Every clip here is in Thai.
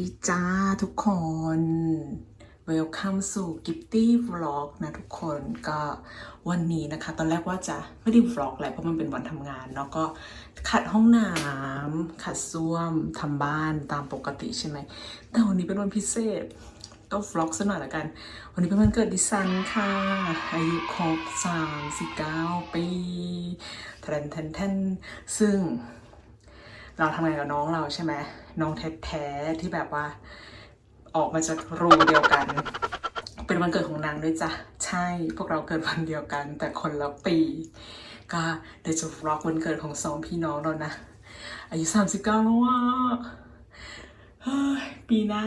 สวัสดีจ้าทุกคน Welcome สู่ Gifty Vlog นะทุกคนก็วันนี้นะคะ ตอนแรกว่าจะไม่ได้ vlog แหละเพราะมันเป็นวันทำงานเนาะก็ขัดห้องน้ำขัดส้วมทำบ้านตามปกติใช่ไหม แต่วันนี้เป็นวันพิเศษก็ vlog สักหน่อยละกัน วันนี้เป็นวันเกิดดิฉันค่ะ อายุครบ39ปีแทนแทนแทนซึ่ง เราทำงานกับน้องเราใช่ไหมน้องแท้ๆที่แบบว่าออกมาจากรูเดียวกัน เป็นวันเกิดของนางด้วยจ้ะ ใช่พวกเราเกิดวันเดียวกัน แต่คนละปี ก็เดี๋ยวจะวล็อกวันเกิดของสองพี่น้องเรานะ อายุ 39 แล้วว่าเฮ้ยปีหน้า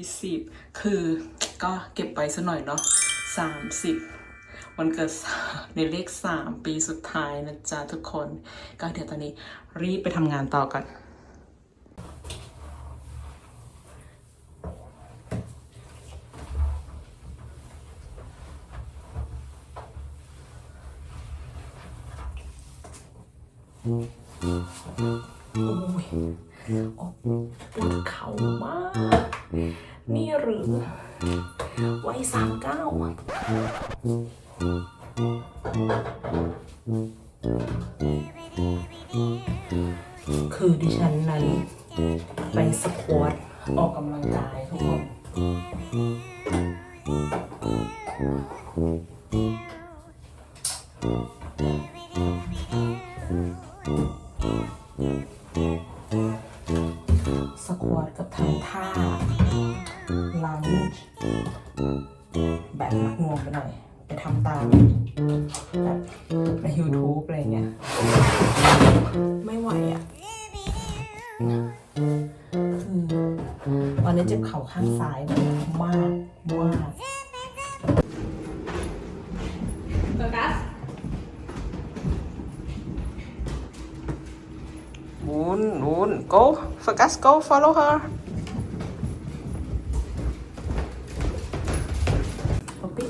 40 คือก็เก็บไปสักหน่อยเนาะ30 วันเกิดในเลข3ปีสุดท้ายนะจ๊ะทุกคน ก็เดี๋ยวตอนนี้รีบไปทำงานต่อก่อนโอ้ยโอ้ปวดเข่ามาก นี่หรือวัยสามเก้า คือดิฉันนั้นไปสควอตออกกำลังกายทุกคนส วุนวุน go focus go follow her Poppy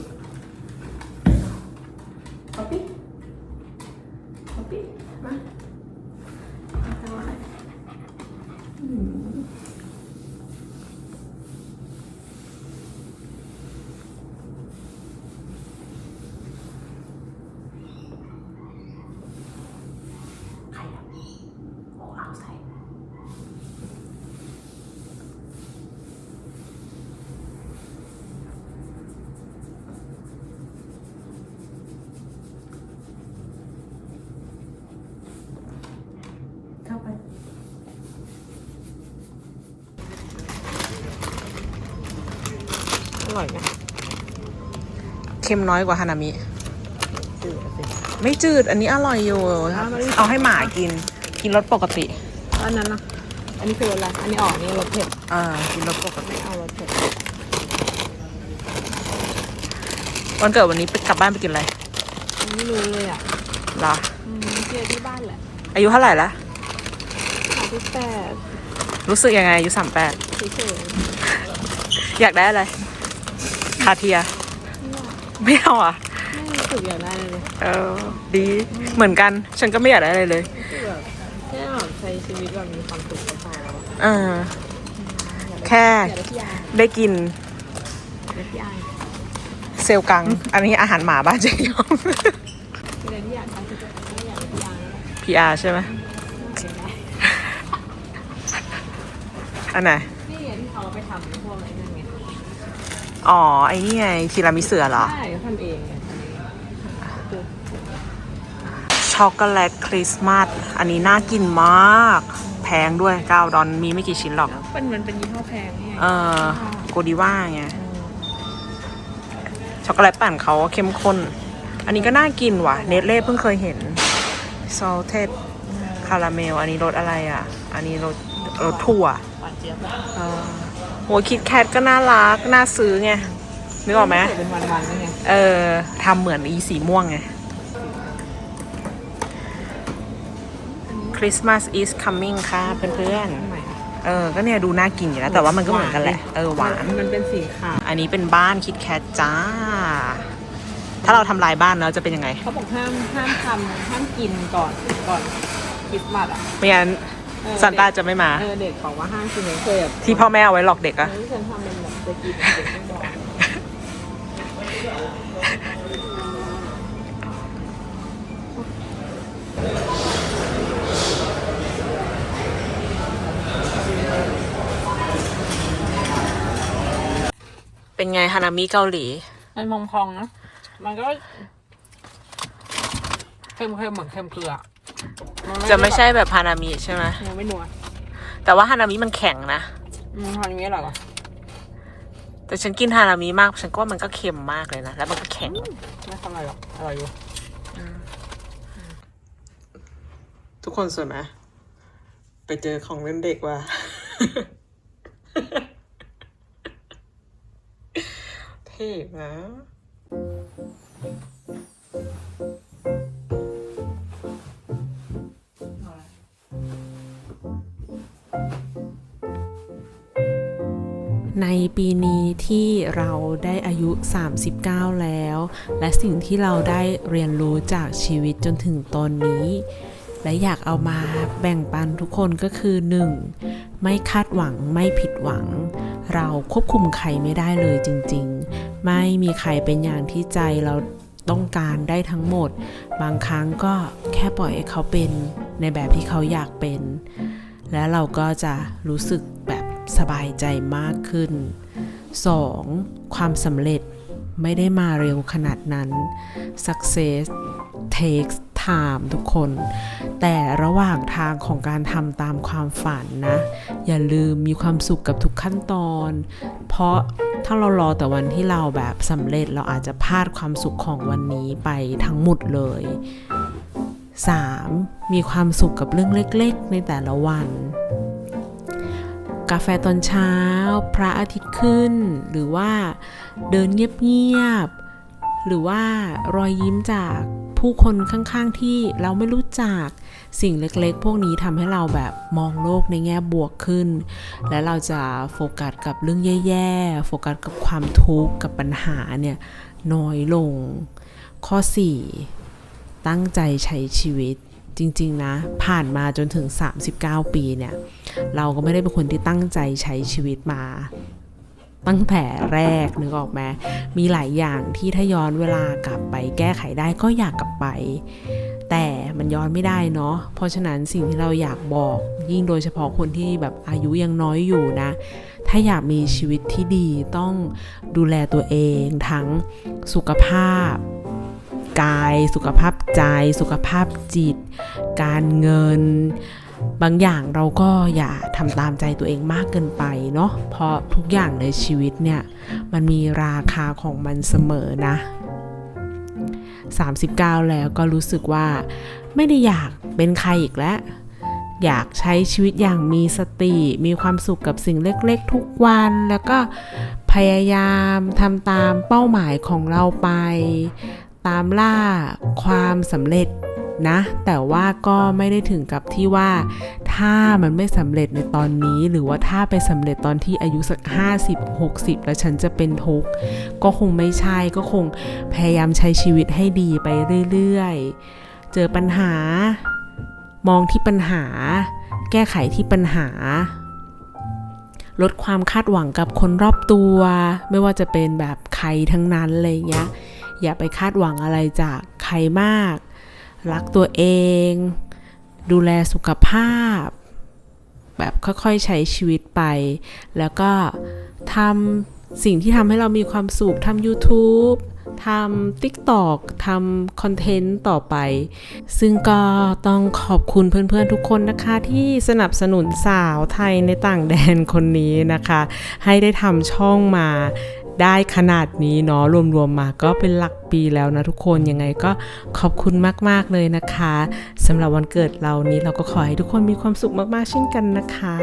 Poppy Poppy มามาทำอะไรอืมใครอะโอ้เอา ใส่เข้าไปอร่อยไหมเค็มน้อยกว่าฮานามิ จืดสิไม่จืด อันนี้อร่อยอยู่ เอาให้หมากิน กินรสปกติ อันนั้นนะอันนี้คืออะไรอันนี้ออกนี่รสเผ็ดอ่ากินรสปกติไม่เอารสเผ็ดวันเกิดวันนี้ไปกลับบ้านไปกินอะไรไม่รู้เลยอะเหรออืมเจอที่บ้านแหละอายุเท่าไหร่ละสามสิบแปดรู้สึกยังไงอายุสามแปดเฉยอยากได้อะไรคาเทียๆไม่เอาอะ ไม่รู้สึกอยากได้เลย เออดีเหมือนกัน ฉันก็ไม่อยากได้อะไรเลย คือแบบแค่แบบ ใช้ชีวิตแบบมีความสุขก็พอแล้วอะเออแค่อยากได้พี่ยายได้กินอยากได้พี่ยายเซลล์กัง อันนี้อาหารหมาบ้านเจยอมคืออะไรที่อยากได้คือจะไม่อยากได้พี่ยายแล้ว PR ใช่ไหมเสียดายอันไหน นี่ไงที่เขาไปทำพวกอะไรนั่นไงอ๋อ ไอ้นี่ไงทีรามิเสือเหรอ ใช่เขาทำเองไง ช็อกโกแลตคริสต์มาสอันนี้น่ากินมาก แพงด้วย9ดอลมีไม่กี่ชิ้นหรอกเป็นมันเป็นยี่ห้อแพงนี่ไงเออโกดีว่าไงช็อกโกแลตปั่นเขาเข้มข้น อันนี้ก็น่ากินว่ะ เนตเล่เพิ่งเคยเห็น salted caramel อันนี้รสอะไรอะ อันนี้รสรสถั่วหวานเจี๊ยบเออโหคิดแคทก็น่ารัก น่าซื้อไงนึกออกไหมเป็นวันๆนี่ไงเออทำเหมือนอีสีม่วงไง Christmas is coming ค่ะเพื่อนทำไมๆเออ ก็เนี่ยดูน่ากินอยู่แล้วแต่ว่ามันก็เหมือนกันแหละ เออหวาน มันเป็นสีขาว อันนี้เป็นบ้านคิดแคทจ้า ถ้าเราทำลายบ้านแล้วจะเป็นยังไง เขาบอกห้ามห้ามทำห้ามกินก่อนก่อนคริสต์มาสอะไม่งั้นเออซันต้าจะไม่มา เออเด็กบอกว่าห้ามกินเคยแบบที่พ่อแม่เอาไว้หลอกเด็กอะเออฉันทำเป็นแบบจะกินเด็กไม่บอก เป็นไงฮานามิเกาหลี มันมองพองนะ มันก็เค็มๆเหมือนเค็มเกลือมันจะไม่ใช่แบบฮานามิใช่ไหมมันไม่นัวแต่ว่าฮานามิมันแข็งนะมันทำอย่างนี้อร่อยกว่าแต่ฉันกินฮานามิมาก ฉันก็ว่ามันก็เค็มมากเลยนะ แล้วมันก็แข็ง ไม่ทำอะไรหรอกอร่อยอยู่ทุกคนสวยไหมไปเจอของเล่นเด็กว่ะ เท่นะในปีนี้ที่เราได้อายุ 39 แล้ว และสิ่งที่เราได้เรียนรู้จากชีวิตจนถึงตอนนี้ และอยากเอามาแบ่งปันทุกคนก็คือ 1. ไม่คาดหวังไม่ผิดหวัง เราควบคุมใครไม่ได้เลยจริง ๆ ไม่มีใครเป็นอย่างที่ใจเราต้องการได้ทั้งหมด บางครั้งก็แค่ปล่อยให้เขาเป็นในแบบที่เขาอยากเป็น และเราก็จะรู้สึกแบบสบายใจมากขึ้น 2. ความสำเร็จไม่ได้มาเร็วขนาดนั้น success takes time ทุกคน แต่ระหว่างทางของการทำตามความฝันนะ อย่าลืมมีความสุขกับทุกขั้นตอน เพราะถ้าเรารอแต่วันที่เราแบบสำเร็จเราอาจจะพลาดความสุขของวันนี้ไปทั้งหมดเลย 3. มีความสุขกับเรื่องเล็กๆ ในแต่ละวัน กาแฟตอนเช้า พระอาทิตย์ขึ้น หรือว่าเดินเงียบๆหรือว่ารอยยิ้มจาก ผู้คนข้างๆที่เราไม่รู้จักสิ่งเล็กๆ พวกนี้ทำให้เราแบบมองโลกในแง่บวกขึ้น และเราจะโฟกัสกับเรื่องแย่ๆ โฟกัสกับความทุกข์กับปัญหาเนี่ยน้อยลง ข้อ 4 ตั้งใจใช้ชีวิตจริง ๆ นะ ผ่านมาจนถึง 39 ปีเนี่ย เราก็ไม่ได้เป็นคนที่ตั้งใจใช้ชีวิตมา ตั้งแต่แรกนึกออกไหมมีหลายอย่างที่ถ้าย้อนเวลากลับไปแก้ไขได้ก็อยากกลับไป แต่มันย้อนไม่ได้เนาะเพราะฉะนั้นสิ่งที่เราอยากบอกยิ่งโดยเฉพาะคนที่แบบอายุยังน้อยอยู่นะ ถ้าอยากมีชีวิตที่ดีต้องดูแลตัวเอง ทั้งสุขภาพกาย สุขภาพใจ สุขภาพจิต การเงิน บางอย่างเราก็อย่าทำตามใจตัวเองมากเกินไปเนาะเพราะทุกอย่างในชีวิตเนี่ย มันมีราคาของมันเสมอนะ 39 แล้วก็รู้สึกว่าไม่ได้อยากเป็นใครอีกแล้ว อยากใช้ชีวิตอย่างมีสติ มีความสุขกับสิ่งเล็กๆ ทุกวันแล้วก็พยายามทำตามเป้าหมายของเราไป ตามล่าความสำเร็จ นะ แต่ว่าก็ไม่ได้ถึงกับที่ว่า ถ้ามันไม่สำเร็จในตอนนี้ หรือว่าถ้าไปสำเร็จตอนที่อายุสัก 50 60 แล้วฉันจะเป็นทุกข์ก็คงไม่ใช่ก็คงพยายามใช้ชีวิตให้ดีไปเรื่อยๆ เจอปัญหา มองที่ปัญหา แก้ไขที่ปัญหาลดความคาดหวังกับคนรอบตัว ไม่ว่าจะเป็นแบบใครทั้งนั้นอะไรเงี้ยอย่าไปคาดหวังอะไรจากใครมาก รักตัวเอง ดูแลสุขภาพ แบบค่อยๆใช้ชีวิตไป แล้วก็ทำสิ่งที่ทำให้เรามีความสุขทำ YouTube ทำ TikTok ทำคอนเทนต์ต่อไป ซึ่งก็ต้องขอบคุณเพื่อนๆทุกคนนะคะ ที่สนับสนุนสาวไทยในต่างแดนคนนี้นะคะ ให้ได้ทำช่องมา ได้ขนาดนี้เนาะรวมๆมาก็เป็นหลักปีแล้วนะทุกคนยังไงก็ขอบคุณมากๆเลยนะคะสำหรับวันเกิดเรานี้เราก็ขอให้ทุกคนมีความสุขมากๆเช่นกันนะคะ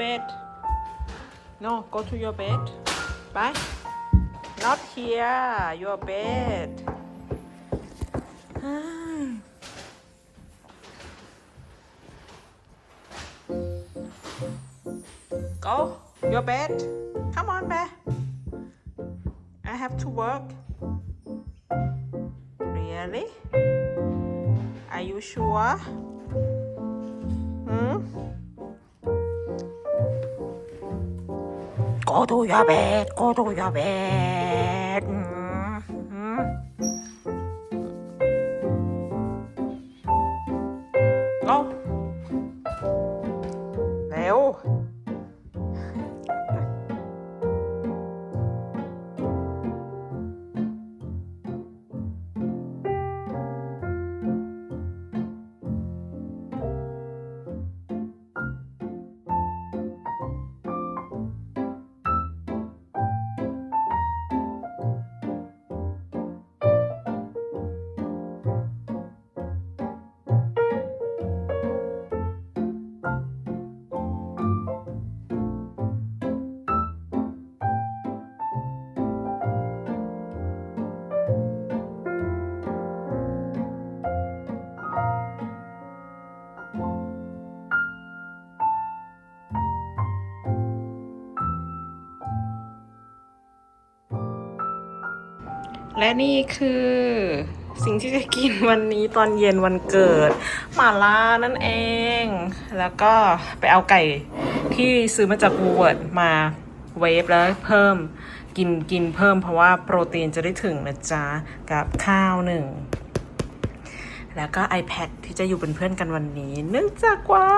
bed. No go to your bed. Bye. Not here. Your bed. Go. Your bed. Come on bear. I have to work. Really? Are you sure? Hmm 行動やべえ、行動やべえ。 และนี่คือสิ่งที่จะกินวันนี้ตอนเย็นวันเกิดหมาล่านั่นเอง แล้วก็ไปเอาไก่ที่ซื้อมาจากวูเวิร์ดมาเวฟแล้วเพิ่มกินกินเพิ่มเพราะว่าโปรตีนจะได้ถึงนะจ๊ะ กับข้าวหนึ่ง แล้วก็ iPad ที่จะอยู่เป็นเพื่อนกันวันนี้ เนื่องจากว่า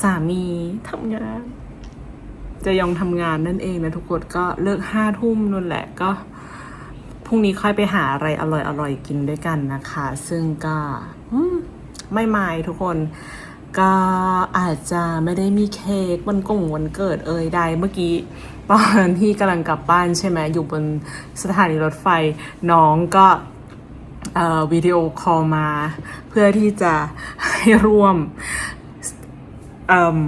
สามีทำงาน จะยองทำงานนั่นเองนะทุกคนก็เลิกห้าทุ่มนั่นแหละก็ พรุ่งนี้ค่อยไปหาอะไรอร่อยๆกินด้วยกันนะคะ ซึ่งก็อืมไม่ทุกคนก็อาจจะไม่ได้มีเค้กวันกงวันเกิดเอ่ยใดเมื่อกี้ตอนที่กำลังกลับบ้านใช่ไหมอยู่บนสถานีรถไฟน้องก็วิดีโอคอลมา เพื่อที่จะให้ร่วมเอิ่ม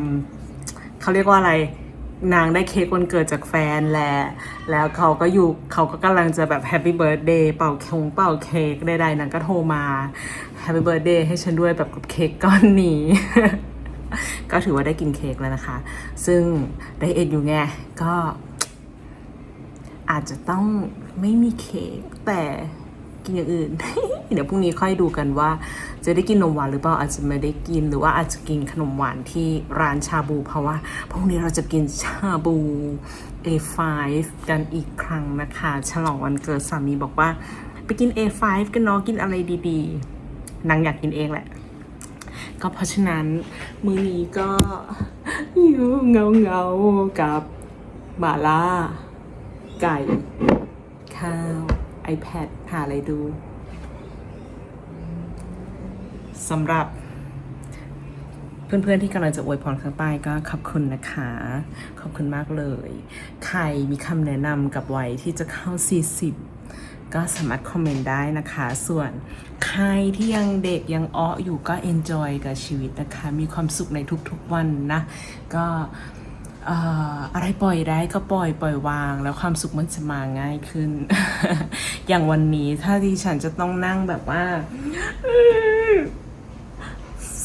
เขาเรียกว่าอะไร นางได้เค้กวันเกิดจากแฟนแหละแล้วเขาก็อยู่เขาก็กำลังจะแบบแฮปปี้เบิร์ดเดย์เป่าคงเป่าเค้กใดๆนางก็โทรมาแฮปปี้เบิร์ดเดย์ให้ฉันด้วยแบบกับเค้กก้อนนี้ ก็ถือว่าได้กินเค้กแล้วนะคะ ซึ่งไดเอ็ดอยู่ไงก็อาจจะต้องไม่มีเค้กแต่ กินอย่างอื่น เดี๋ยวพรุ่งนี้ค่อยดูกันว่า จะได้กินนมหวานหรือเปล่าอาจจะไม่ได้กินหรือว่าอาจจะกินขนมหวานที่ร้านชาบู เพราะว่าพรุ่งนี้เราจะกินชาบู A5 กันอีกครั้งนะคะ ฉลองวันเกิดสามีบอกว่า ไปกิน A5 กันเนาะกินอะไรดีๆนางอยากกินเองแหละ ก็เพราะฉะนั้นมือนี้ก็อยู่เงาเงากับหมาล่าไก่ ข้าว iPad หาอะไรดูสำหรับเพื่อนๆที่กำลังจะอวยพรข้างใต้ก็ขอบคุณนะคะ ขอบคุณมากเลย ใครมีคำแนะนำกับวัยที่จะเข้า 40 ก็สามารถคอมเมนต์ได้นะคะ ส่วนใครที่ยังเด็กยังอ้ออยู่ก็ enjoy กับชีวิตนะคะ มีความสุขในทุกๆวันนะ ก็ อะไรปล่อยได้ก็ปล่อยปล่อยวาง แล้วความสุขมันจะมาง่ายขึ้น อย่างวันนี้ถ้าดิฉันจะต้องนั่งแบบว่า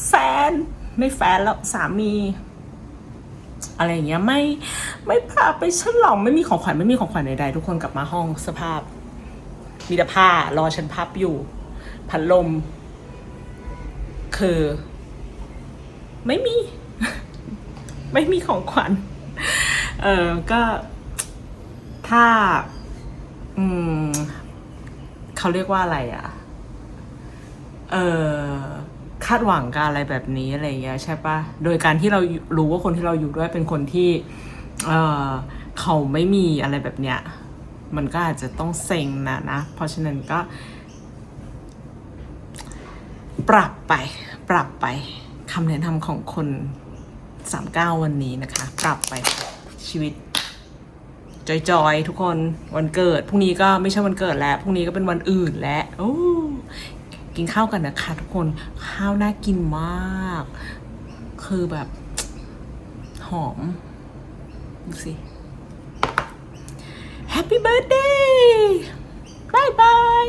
แฟน ไม่แฟนแล้วสามี อะไรอย่างเงี้ยไม่ไม่พาไปฉลองไม่มีของขวัญไม่มีของขวัญใดๆทุกคนกลับมาห้องสภาพ มีแต่ผ้ารอฉันพับอยู่ พัดลม คือ ไม่มี ไม่มีของขวัญ เออก็ถ้า อืมเขาเรียกว่าอะไรอะ่ะ เออคาดหวังกับอะไรแบบนี้อะไรเงี้ยใช่ปะโดยการที่เรารู้ว่าคนที่เราอยู่ด้วยเป็นคนที่ เออเขาไม่มีอะไรแบบเนี้ย มันก็อาจจะต้องเซ็งนะนะ เพราะฉะนั้นก็ ปรับไป ปรับไปคำแนะนำของคน สามเก้าวันนี้นะคะ ปรับไปชีวิต จอยๆ ทุกคนวันเกิดพรุ่งนี้ก็ไม่ใช่วันเกิดแล้วพรุ่งนี้ก็เป็นวันอื่นแล้วโอ้กินข้าวกันนะคะทุกคนข้าวน่ากินมาก คือแบบ หอม ดูสิ Happy birthday บายบาย